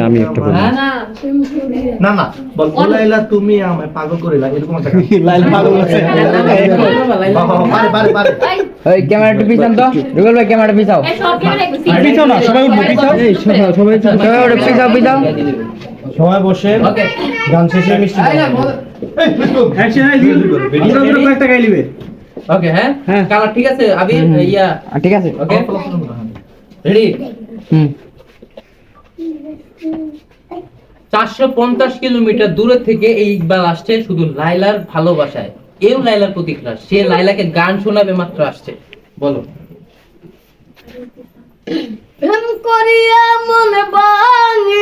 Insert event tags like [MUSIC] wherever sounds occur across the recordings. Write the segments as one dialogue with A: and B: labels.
A: আমি একটা বলি।
B: না না। বল লাইলা তুমি আমায় পাগল করিলা এরকম একটা [LAUGHS]
A: লাইলা পাগল আছে
B: পারে পারে পারে
C: ওই ক্যামেরাটা পিছান তো। রুবেল ভাই ক্যামেরাটা পিছাও।
A: পিছাও না সবাই উঠবো পিছাও। সবাই
C: সবাই পিছাও পিছাও।
B: সময় বসে গান শেষে মিষ্টি খাব। এই, বিষ্ণু।
A: একটা গাই লিবে
D: ওকে হ্যাঁ?
A: হ্যাঁ।
D: কালার ঠিক আছে? আবি। ইয়া।
C: ঠিক আছে।
D: ওকে? রেডি
C: হুম।
D: চারশো পঞ্চাশ কিলোমিটার দূরে থেকে এই ইকবাল আসছে শুধু লাইলার ভালোবাসায়। এও লাইলার প্রতিক্রিয়া। সে লাইলাকে গান শোনাবে মাত্র আসছে। বলো।
E: করিয়া মনে ভাঙিলে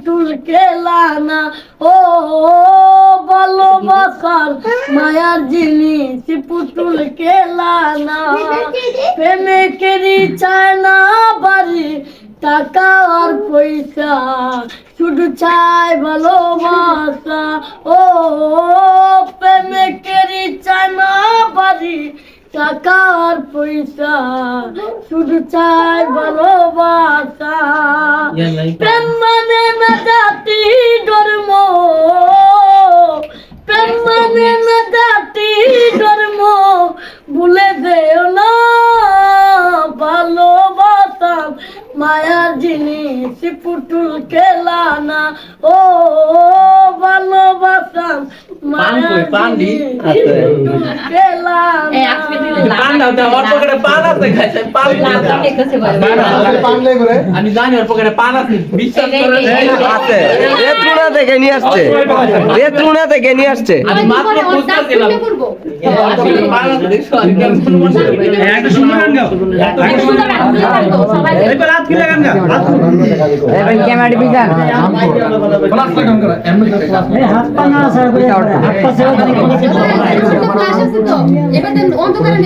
E: পুতুল খেলা না। ও ভালোবাসার মায়ার জিনিস পুতুল খেলা না। প্রেমে কেরি চায় না বাড়ি, টাকা আর পয়সা, শুধু চাই ভালোবাসা। ও প্রেমে কেরি চায় না বাড়ি, টাকা আর পয়সা, শুধু চাই ভালোবাসা। প্রেম মানে না জাতি ধর্ম প্রেম মানে না জাতি ধর্ম ভুলে যেও না ভালোবাসা মায়ার জিনিস পুতুল খেলা না। ও ভালোবাসা মায়ার? জিনিস পুতুল খেলা না
D: ওর পকেটে পান আছে খাইছে পান আমি জানি ওর পকেটে পান আছে বিশ্বাস করে
F: আছে রেত্রুনা থেকে নিয়ে আসছে রেত্রুনা থেকে নিয়ে আসছে
D: আমি মাত্র মনে
A: এবার
E: হাত পা পা